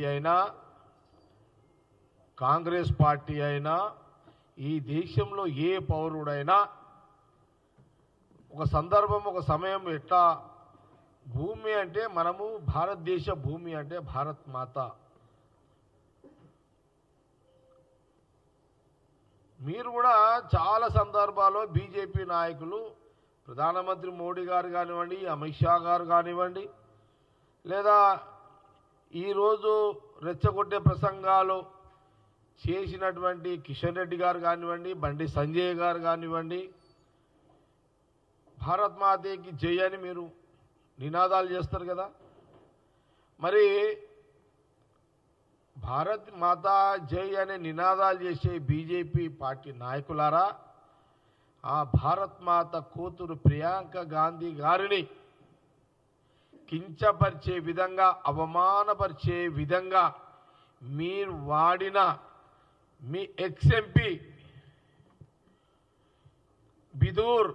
అయినా కాంగ్రెస్ పార్టీ అయినా ఈ దేశంలో ఏ పౌరుడైనా ఒక సందర్భం ఒక సమయం ఎట్లా? భూమి అంటే మనము భారతదేశ భూమి అంటే భారత్ మాత. మీరు కూడా చాలా సందర్భాల్లో బీజేపీ నాయకులు ప్రధానమంత్రి మోడీ గారు కానివ్వండి అమిత్ షా గారు కానివ్వండి లేదా ఈరోజు రెచ్చగొట్టే ప్రసంగాలు చేసినటువంటి కిషన్ రెడ్డి గారు కానివ్వండి బండి సంజయ్ గారు కానివ్వండి భారత్ మాతకి జై అని మీరు నినాదాలు చేస్తారు కదా. మరి భారత్ మాతా జై అనే నినాదాలు చేసే బీజేపీ పార్టీ నాయకులారా ఆ భారత్ మాత కూతురు ప్రియాంక గాంధీ గారిని కించపరిచే విధంగా అవమానపరిచే విధంగా మీరు వాడిన మీ ఎక్స్ఎంపీ బిదూర్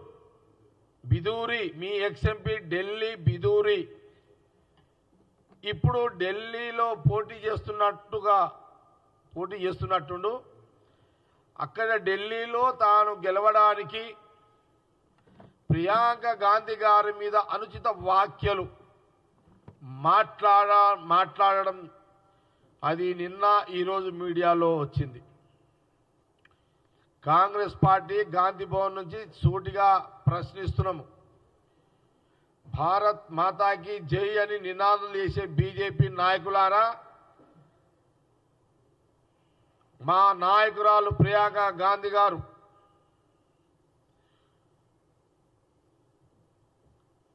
బిదూరి మీ ఎక్స్ఎంపీ ఢిల్లీ బిదూరి ఇప్పుడు ఢిల్లీలో పోటీ చేస్తున్నట్టుగా పోటీ చేస్తున్నట్టుండు అక్కడ ఢిల్లీలో తాను గెలవడానికి ప్రియాంక గాంధీ గారి మీద అనుచిత వ్యాఖ్యలు. మాట్లాడ మాట్లాడడం అది నిన్న ఈరోజు మీడియాలో వచ్చింది. కాంగ్రెస్ పార్టీ గాంధీ భవన్ నుంచి సూటిగా ప్రశ్నిస్తున్నాము. భారత్ మాతాకి జై అని నినాదాలు చేసే బీజేపీ నాయకులారా మా నాయకురాలు ప్రియాంక గాంధీ గారు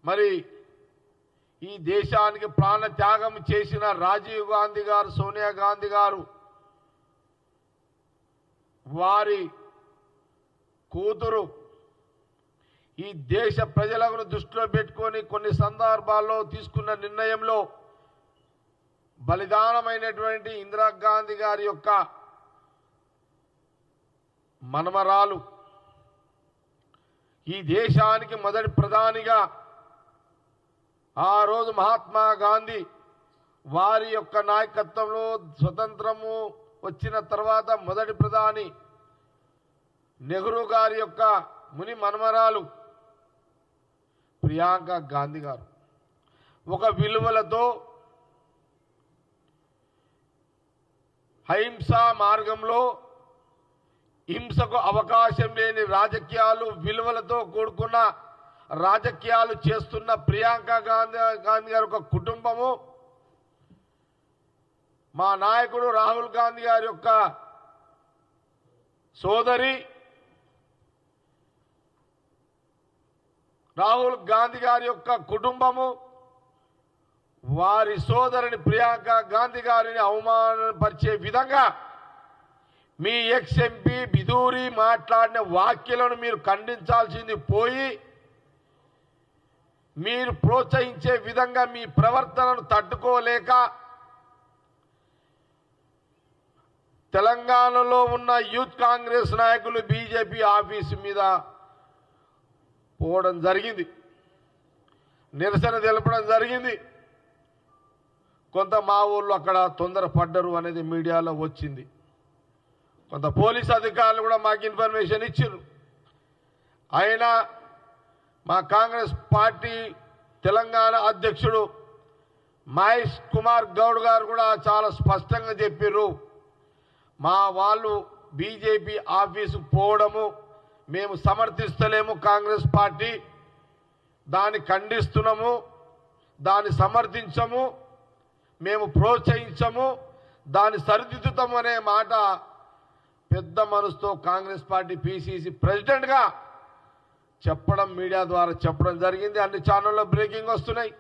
మరి ఈ దేశానికి ప్రాణ త్యాగం చేసిన రాజీవ్ గాంధీ గారు సోనియా గాంధీ గారు వారి కూతురు ఈ దేశ ప్రజలను దృష్టిలో పెట్టుకొని కొన్ని సందర్భాల్లో తీసుకున్న నిర్ణయంలో బలిదానమైనటువంటి ఇందిరాగాంధీ గారి యొక్క మనమరాలు ఈ దేశానికి మొదటి ప్రధానిగా ఆ రోజు మహాత్మా గాంధీ వారి యొక్క నాయకత్వంలో స్వతంత్రము వచ్చిన తర్వాత మొదటి ప్రధాని నెహ్రూ గారి యొక్క ముని మనమరాలు ప్రియాంక గాంధీ గారు. ఒక విలువలతో అహింసా మార్గంలో హింసకు అవకాశం లేని రాజకీయాలు విలువలతో కూడుకున్న రాజకీయాలు చేస్తున్న ప్రియాంక గాంధీ గాంధీ గారి ఒక కుటుంబము. మా నాయకుడు రాహుల్ గాంధీ గారి యొక్క సోదరి రాహుల్ గాంధీ గారి యొక్క కుటుంబము. వారి సోదరుని ప్రియాంక గాంధీ గారిని అవమానపరిచే విధంగా మీ ఎక్స్ ఎంపీ బిదూరి మాట్లాడిన వాక్యలను మీరు ఖండించాల్సింది పోయి మీరు ప్రోత్సహించే విధంగా మీ ప్రవర్తనను తట్టుకోలేక తెలంగాణలో ఉన్న యూత్ కాంగ్రెస్ నాయకులు బీజేపీ ఆఫీసు మీద పోవడం జరిగింది. నిరసన తెలపడం జరిగింది. కొంత మా ఊళ్ళో అక్కడ తొందరపడ్డరు అనేది మీడియాలో వచ్చింది. కొంత పోలీస్ అధికారులు కూడా మాకు ఇన్ఫర్మేషన్ ఇచ్చారు అయినా మా కాంగ్రెస్ పార్టీ తెలంగాణ అధ్యక్షుడు మహేష్ కుమార్ గౌడ్ గారు కూడా చాలా స్పష్టంగా చెప్పారు మా వాళ్ళు బీజేపీ ఆఫీసు పోవడము మేము సమర్థిస్తలేము కాంగ్రెస్ పార్టీ. దాన్ని ఖండిస్తున్నాము దాన్ని సమర్థించము మేము ప్రోత్సహించము దాన్ని సరిదిద్దుతాము అనే మాట పెద్ద మనసుతో కాంగ్రెస్ పార్టీ పిసిసి ప్రెసిడెంట్గా చెప్పడం మీడియా ద్వారా చెప్పడం జరిగింది. అన్ని ఛానల్లో బ్రేకింగ్ వస్తున్నాయి.